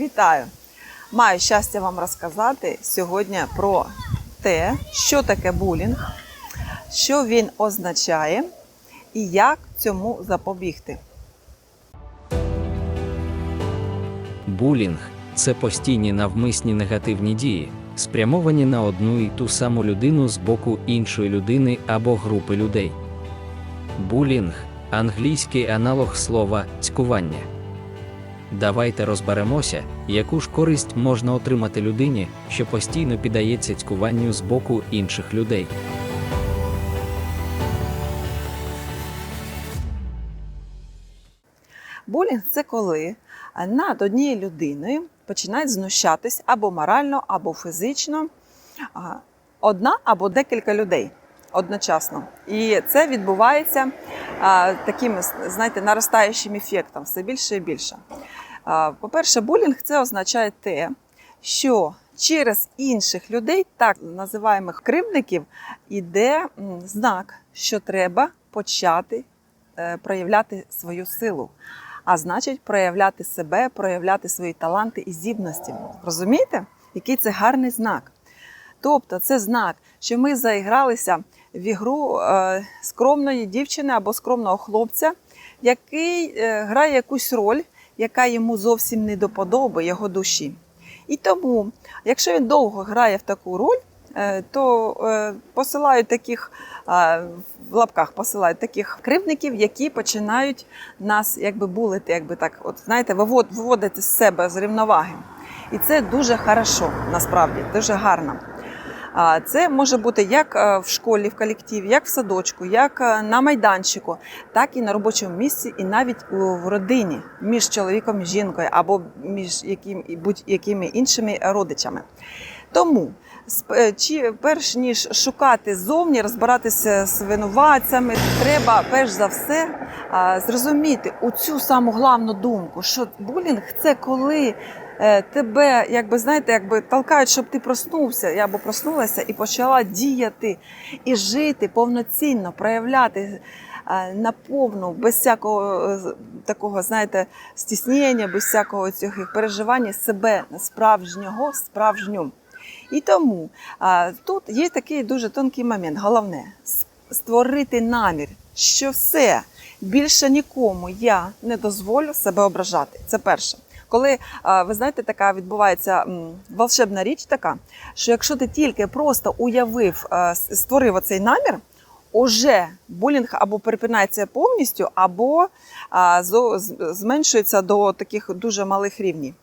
Вітаю! Маю щастя вам розказати сьогодні про те, що таке булінг, що він означає і як цьому запобігти. Булінг це постійні навмисні негативні дії, спрямовані на одну і ту саму людину з боку іншої людини або групи людей. Булінг англійський аналог слова цькування. Давайте розберемося, яку ж користь можна отримати людині, що постійно піддається цькуванню з боку інших людей. Булінг це коли над однією людиною починають знущатись або морально, або фізично одна або декілька людей одночасно. І це відбувається а, таким, знаєте, наростаючим ефектом, все більше і більше. По-перше, булінг це означає те, що через інших людей, так називаємих кривдників, іде знак, що треба почати е, проявляти свою силу. А значить, проявляти себе, проявляти свої таланти і здібності. Розумієте, який це гарний знак? Тобто, це знак, що ми заігралися в ігру е, скромної дівчини або скромного хлопця, який е, грає якусь роль, яка йому зовсім не до подоби його душі. І тому, якщо він довго грає в таку роль, е, то посилають таких в лапках посилають таких кривдників, які починають нас якби булити, якби так, от знаєте, вивод- виводити з себе з рівноваги. І це дуже хорошо, насправді, дуже гарно. Це може бути як е, в школі, в колективі, як в садочку, як е, на майданчику, так і на робочому місці, і навіть в родині між чоловіком і жінкою або між яким, будь-якими іншими родичами. Тому е, чи перш ніж шукати зовні, розбиратися з винуватцями, треба перш за все зрозуміти у цю саму главну думку, що булінг це коли тебе, якби знаєте, якби толкають, щоб ти проснувся я або проснулася і почала діяти і жити повноцінно, проявляти. е, Наповну, без всякого е, такого, знаєте, стіснення, без всякого цього переживання себе справжнього, справжню. І тому тут є такий дуже тонкий момент. Головне створити намір, що все більше нікому я не дозволю себе ображати. Це перше. Коли ви знаєте, така відбувається волшебна річ, така, що якщо ти тільки просто уявив, створив оцей намір, уже булінг або припинається повністю, або а, зменшується до таких дуже малих рівнів.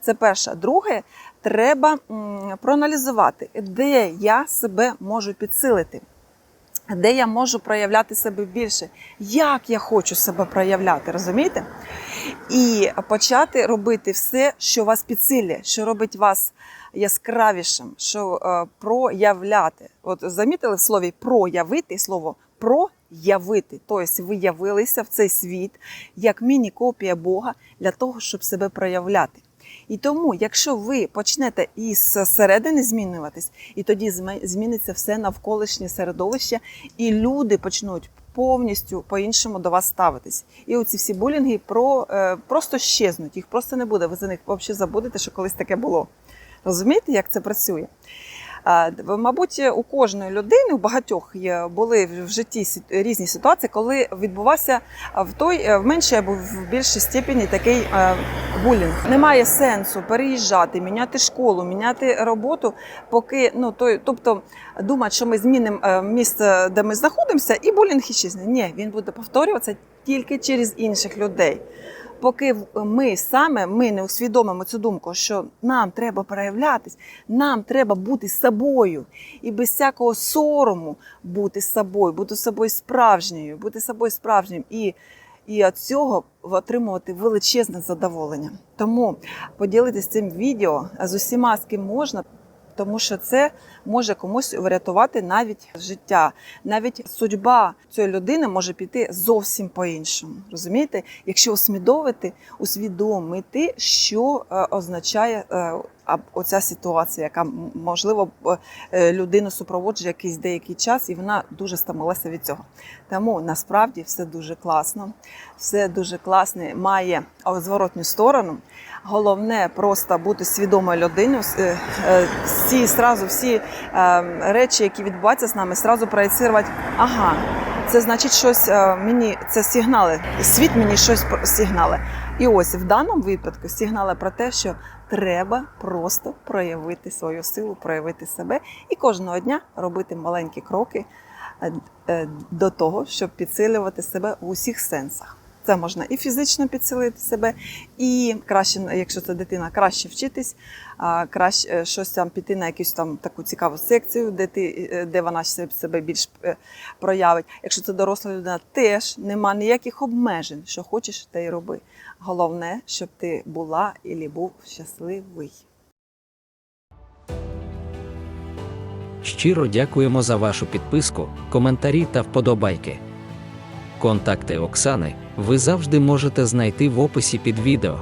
Це перше. Друге, треба м, проаналізувати, де я себе можу підсилити, де я можу проявляти себе більше, як я хочу себе проявляти, розумієте? І почати робити все, що вас підсилює, що робить вас яскравішим, що е, проявляти. От замітили в слові проявити слово проявити. Тобто ви явилися в цей світ як міні-копія Бога для того, щоб себе проявляти. І тому, якщо ви почнете із середини змінюватись, і тоді зміниться все навколишнє середовище, і люди почнуть повністю по-іншому до вас ставитись. І оці всі булінги про, е, просто щезнуть, їх просто не буде. Ви за них взагалі забудете, що колись таке було. Розумієте, як це працює? Мабуть, у кожної людини, у багатьох є, були в житті різні ситуації, коли відбувався в той е, в меншій або в більшій степені такий е, булінг. Немає сенсу переїжджати, міняти школу, міняти роботу, поки ну той, тобто думати, що ми змінимо е, місце, де ми знаходимося, і булінг іщезне. Ні, він буде повторюватися тільки через інших людей. Поки ми саме ми не усвідомимо цю думку, що нам треба проявлятись, нам треба бути собою і без всякого сорому бути собою, бути собою справжньою, бути собою справжнім і, і від цього отримувати величезне задоволення. Тому поділитися цим відео з усіма, з ким можна. Тому що це може комусь врятувати навіть життя, навіть судьба цієї людини може піти зовсім по-іншому. Розумієте? Якщо усвідомити, усвідомити, що е, означає е, оця ситуація, яка можливо е, людину супроводжує якийсь деякий час, і вона дуже стомилася від цього. Тому насправді все дуже класно, все дуже класне, має зворотню сторону. Головне просто бути свідомою людиною. Е, е, Всі сразу всі речі, які відбуваються з нами, сразу проєцирувати. Ага, це значить щось мені, це сигнали. Світ мені щось сигнали. І ось в даному випадку сигнали про те, що треба просто проявити свою силу, проявити себе і кожного дня робити маленькі кроки е, е, до того, щоб підсилювати себе в усіх сенсах. Це можна і фізично підсилити себе, і краще, якщо це дитина, краще вчитись, краще е, щось там піти на якусь там таку цікаву секцію, де ти е, де вона себе більш е, проявить. Якщо це доросла людина, теж нема ніяких обмежень, що хочеш, те й роби. Головне, щоб ти була і був щасливий. Щиро дякуємо за вашу підписку, коментарі та вподобайки. Контакти Оксани ви завжди можете знайти в описі під відео.